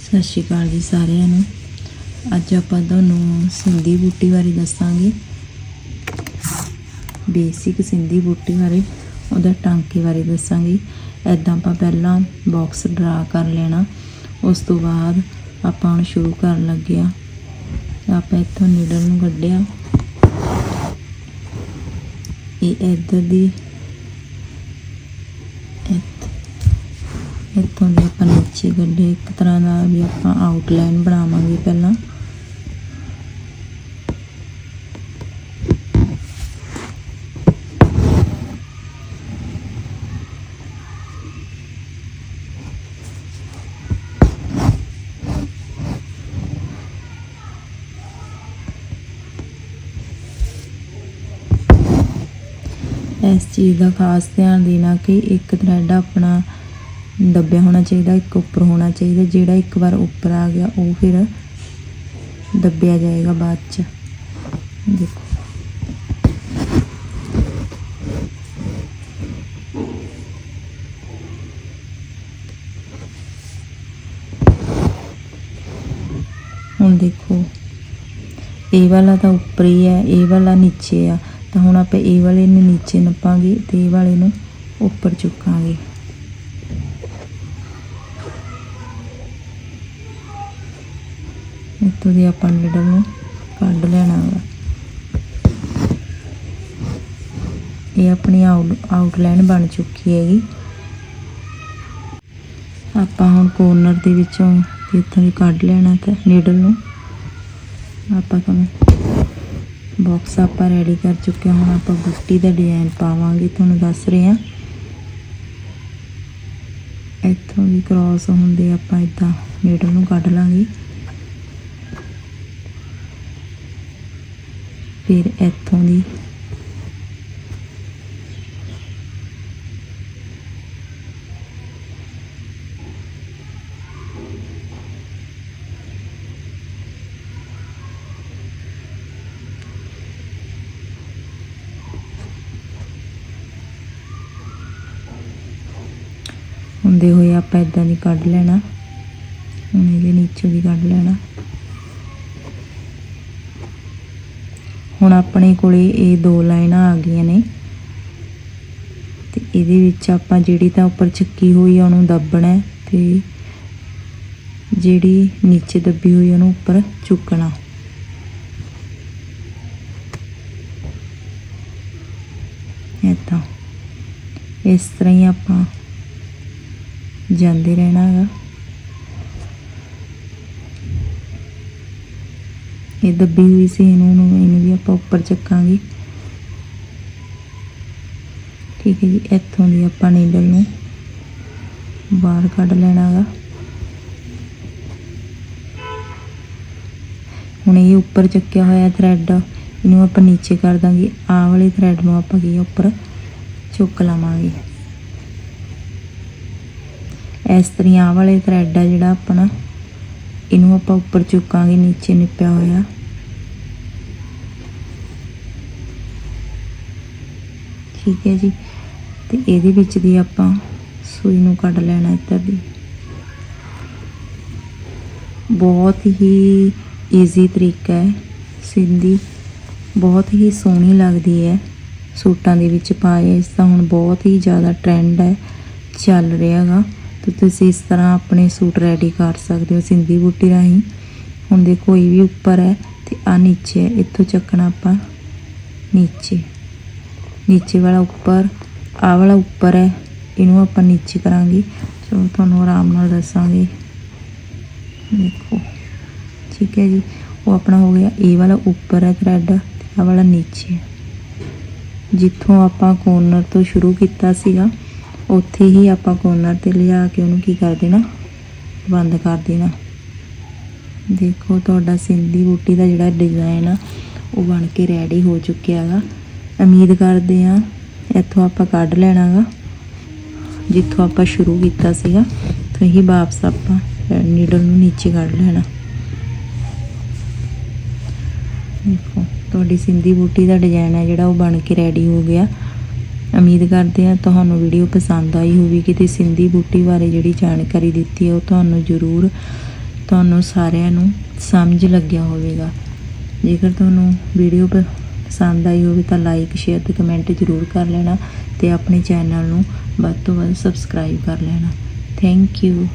ਸਤਿ ਸ਼੍ਰੀ ਅਕਾਲ ਜੀ ਸਾਰਿਆਂ ਨੂੰ। ਅੱਜ ਆਪਾਂ ਤੁਹਾਨੂੰ ਸਿੰਧੀ ਬੂਟੀ ਬਾਰੇ ਦੱਸਾਂਗੇ। ਬੇਸਿਕ ਸਿੰਧੀ ਬੂਟੀ ਬਾਰੇ, ਉਹਦਾ ਟਾਂਕੇ ਬਾਰੇ ਦੱਸਾਂਗੇ। ਐਦਾਂ ਆਪਾਂ ਪਹਿਲਾਂ ਬਾਕਸ ਡਰਾ ਕਰ ਲੈਣਾ। ਉਸ ਤੋਂ ਬਾਅਦ ਆਪਾਂ ਹੁਣ ਸ਼ੁਰੂ ਕਰਨ ਲੱਗਿਆ ਆਪਾਂ ਇੱਥੋਂ ਨੀਡਲ ਨੂੰ ਕੱਢਿਆ। ਇਹ ਇੱਧਰ ਦੀ ਇੱਥੋਂ ਦੇ ਆਪਾਂ ਨੀਚੇ ਕੱਢੇ ਇੱਕ ਤਰ੍ਹਾਂ ਦਾ ਵੀ ਆਪਾਂ ਆਊਟਲਾਈਨ ਬਣਾਵਾਂਗੇ ਪਹਿਲਾਂ। ਇਸ ਚੀਜ਼ ਦਾ ਖਾਸ ਧਿਆਨ ਦੇਣਾ ਕਿ ਇੱਕ ਥਰੈਡ ਆਪਣਾ ਦੱਬਿਆ ਹੋਣਾ ਚਾਹੀਦਾ, ਇੱਕ ਉੱਪਰ ਹੋਣਾ ਚਾਹੀਦਾ, ਜਿਹੜਾ ਇੱਕ ਵਾਰ ਉੱਪਰ ਆ ਗਿਆ, ਉਹ ਫਿਰ ਦੱਬਿਆ ਜਾਏਗਾ ਬਾਅਦ ਚ। ਦੇਖੋ। ਹੁਣ ਦੇਖੋ, ਇਹ ਵਾਲਾ ਤਾਂ ਉੱਪਰ ਹੀ ਹੈ ਇਹ ਵਾਲਾ ਨੀਚੇ ਆ, ਤਾਂ ਹੁਣ ਆਪਾਂ ਇਹ ਵਾਲੇ ਨੂੰ ਨੀਚੇ ਨੱਪਾਂਗੇ ਤੇ ਇਹ ਵਾਲੇ ਨੂੰ ਉੱਪਰ ਚੁੱਕਾਂਗੇ। ਇੱਥੋਂ ਦੀ ਆਪਾਂ ਨੀਡਲ ਨੂੰ ਕੱਢ ਲੈਣਾ ਵਾ। ਇਹ ਆਪਣੀ ਆਊਟਲਾਈਨ ਬਣ ਚੁੱਕੀ ਹੈਗੀ। ਆਪਾਂ ਹੁਣ ਕੋਰਨਰ ਦੇ ਵਿੱਚੋਂ ਇੱਥੋਂ ਦੀ ਕੱਢ ਲੈਣਾ ਤੇ ਨੀਡਲ ਨੂੰ। ਆਪਾਂ ਤੁਹਾਨੂੰ ਬਾਕਸ ਆਪਾਂ ਰੈਡੀ ਕਰ ਚੁੱਕੇ ਹੁਣ ਆਪਾਂ ਬੁੱਟੀ ਦਾ ਡਿਜ਼ਾਈਨ ਪਾਵਾਂਗੇ, ਤੁਹਾਨੂੰ ਦੱਸ ਰਹੇ ਹਾਂ। ਇੱਥੋਂ ਵੀ ਕ੍ਰਾਸ ਹੁੰਦੇ ਆਪਾਂ ਇਦਾਂ ਨੀਡਲ ਨੂੰ ਕੱਢ ਲਾਂਗੇ। ਫਿਰ ਇੱਥੋਂ ਦੀ। ਹੁੰਦੇ ਹੋਏ ਆਪਾਂ ਇਦਾਂ ਦੀ ਕੱਢ ਲੈਣਾ। ਹੁਣ ਇਹਦੇ ਨੀਚੋਂ ਦੀ ਕੱਢ ਲੈਣਾ। ਹੁਣ ਆਪਣੇ ਕੋਲੇ ਇਹ ਦੋ ਲਾਈਨਾਂ ਆ ਗਈਆਂ ਨੇ। ਤੇ ਇਹਦੇ ਵਿੱਚ ਆਪਾਂ ਜਿਹੜੀ ਤਾਂ ਉੱਪਰ ਚੱਕੀ ਹੋਈ ਆ, ਉਹਨੂੰ ਦੱਬਣਾ ਹੈ ਤੇ ਜਿਹੜੀ ਨੀਚੇ ਦੱਬੀ ਹੋਈ ਉਹਨੂੰ ਉੱਪਰ ਚੁੱਕਣਾ। ਏਦਾਂ। ਇਸ ਤਰ੍ਹਾਂ ਹੀ ਆਪਾਂ ਜਾਂਦੇ ਰਹਿਣਾ ਹੈਗਾ। ਇਹ ਦੱਬੀ ਹੋਈ ਸੀ, ਇਹਨੂੰ ਇਹਨੂੰ ਵੀ ਆਪਾਂ ਉੱਪਰ ਚੱਕਾਂਗੇ। ਠੀਕ ਹੈ ਜੀ, ਇੱਥੋਂ ਦੀ ਆਪਾਂ ਨੀਡਲ ਨੂੰ ਬਾਹਰ ਕੱਢ ਲੈਣਾ ਹੈਗਾ ਹੁਣ ਇਹ ਉੱਪਰ ਚੱਕਿਆ ਹੋਇਆ ਥਰੈਡ ਇਹਨੂੰ ਆਪਾਂ ਨੀਚੇ ਕਰ ਦਾਂਗੇ। ਆਹ ਵਾਲੇ ਥਰੈਡ ਨੂੰ ਆਪਾਂ ਕੀ ਉੱਪਰ ਚੁੱਕ ਲਵਾਂਗੇ। ਇਸ ਤਰ੍ਹਾਂ ਆਹ ਵਾਲੇ ਥਰੈਡ ਆ ਜਿਹੜਾ ਆਪਣਾ। ਇਹਨੂੰ ਆਪਾਂ ਉੱਪਰ ਚੁੱਕਾਂਗੇ, ਨੀਚੇ ਨਿਪਿਆ ਹੋਇਆ। ਠੀਕ ਹੈ ਜੀ। ਤੇ ਇਹਦੇ ਵਿੱਚ ਦੀ ਆਪਾਂ ਸੂਈ ਨੂੰ ਕੱਢ ਲੈਣਾ ਇੱਧਰ ਦੀ। ਬਹੁਤ ਹੀ ਈਜ਼ੀ ਤਰੀਕਾ ਹੈ ਸਿੰਦੀ ਬਹੁਤ ਹੀ ਸੋਹਣੀ ਲੱਗਦੀ ਹੈ। ਸੂਟਾਂ ਦੇ ਵਿੱਚ ਪਾਏ ਇਸ ਦਾ ਹੁਣ ਬਹੁਤ ਹੀ ਜ਼ਿਆਦਾ ਟ੍ਰੈਂਡ ਹੈ, ਚੱਲ ਰਿਹਾ ਹੈਗਾ ਤੁਸੀਂ ਇਸ ਤਰ੍ਹਾਂ ਆਪਣੇ ਸੂਟ ਰੈਡੀ ਕਰ ਸਕਦੇ ਹੋ ਸਿੰਧੀ ਬੂਟੀ ਰਾਹੀਂ। ਹੁਣ ਦੇ ਕੋਈ ਵੀ ਉੱਪਰ ਹੈ ਤੇ ਆ ਨੀਚੇ ਹੈ। ਇੱਥੋਂ ਚੱਕਣਾ ਆਪਾਂ ਨੀਚੇ। ਨੀਚੇ ਵਾਲਾ ਉੱਪਰ ਆ ਵਾਲਾ ਉੱਪਰ ਹੈ। ਇਹਨੂੰ ਆਪਾਂ ਨੀਚੇ ਕਰਾਂਗੇ। ਚਲੋ ਤੁਹਾਨੂੰ ਆਰਾਮ ਨਾਲ ਦੱਸਾਂਗੇ। ਦੇਖੋ। ਠੀਕ ਹੈ ਜੀ। ਉਹ ਆਪਣਾ ਹੋ ਗਿਆ। ਇਹ ਵਾਲਾ ਉੱਪਰ ਹੈ ਥਰੈਡ ਤੇ ਆ ਵਾਲਾ ਨੀਚੇ ਜਿੱਥੋਂ ਆਪਾਂ ਕੋਰਨਰ ਤੋਂ ਸ਼ੁਰੂ ਕੀਤਾ ਸੀਗਾ ਉੱਥੇ ਹੀ ਆਪਾਂ ਕੋਰਨਰ ਤੇ ਲਿਆ ਕੇ ਉਹਨੂੰ ਕੀ ਕਰ ਦੇਣਾ? ਬੰਦ ਕਰ ਦੇਣਾ। ਦੇਖੋ, ਤੁਹਾਡਾ ਸਿੰਧੀ ਬੂਟੀ ਦਾ ਜਿਹੜਾ ਡਿਜ਼ਾਈਨ ਆ, ਉਹ ਬਣ ਕੇ ਰੈਡੀ ਹੋ ਚੁੱਕਿਆ ਹੈਗਾ ਉਮੀਦ ਕਰਦੇ ਆ ਇੱਥੋਂ ਆਪਾਂ ਕੱਢ ਲੈਣਾਗਾ ਜਿੱਥੋਂ ਆਪਾਂ ਸ਼ੁਰੂ ਕੀਤਾ ਸੀਗਾ ਤੋਂ ਹੀ ਵਾਪਸ ਆਪਾਂ ਨੀਡਲ ਨੂੰ ਨੀਚੇ ਕੱਢ ਲੈਣਾ। ਦੇਖੋ, ਤੁਹਾਡੀ ਸਿੰਧੀ ਬੂਟੀ ਦਾ ਡਿਜ਼ਾਈਨ ਹੈ ਜਿਹੜਾ, ਉਹ ਬਣ ਕੇ ਰੈਡੀ ਹੋ ਗਿਆ। ਉਮੀਦ ਕਰਦੇ ਹਾਂ ਤੁਹਾਨੂੰ ਵੀਡੀਓ ਪਸੰਦ ਆਈ ਹੋਵੇਗੀ ਤੇ ਸਿੰਧੀ ਬੂਟੀ ਬਾਰੇ ਜਿਹੜੀ ਜਾਣਕਾਰੀ ਦਿੱਤੀ ਹੈ ਉਹ ਤੁਹਾਨੂੰ ਜ਼ਰੂਰ ਤੁਹਾਨੂੰ ਸਾਰਿਆਂ ਨੂੰ ਸਮਝ ਲੱਗਿਆ ਹੋਵੇਗਾ। ਜੇਕਰ ਤੁਹਾਨੂੰ ਵੀਡੀਓ ਪ- ਪਸੰਦ ਆਈ ਹੋਵੇ ਤਾਂ ਲਾਈਕ ਸ਼ੇਅਰ ਤੇ ਕਮੈਂਟ ਜ਼ਰੂਰ ਕਰ ਲੈਣਾ ਤੇ ਆਪਣੇ ਚੈਨਲ ਨੂੰ ਵੱਧ ਤੋਂ ਵੱਧ ਸਬਸਕ੍ਰਾਈਬ ਕਰ ਲੈਣਾ। Thank you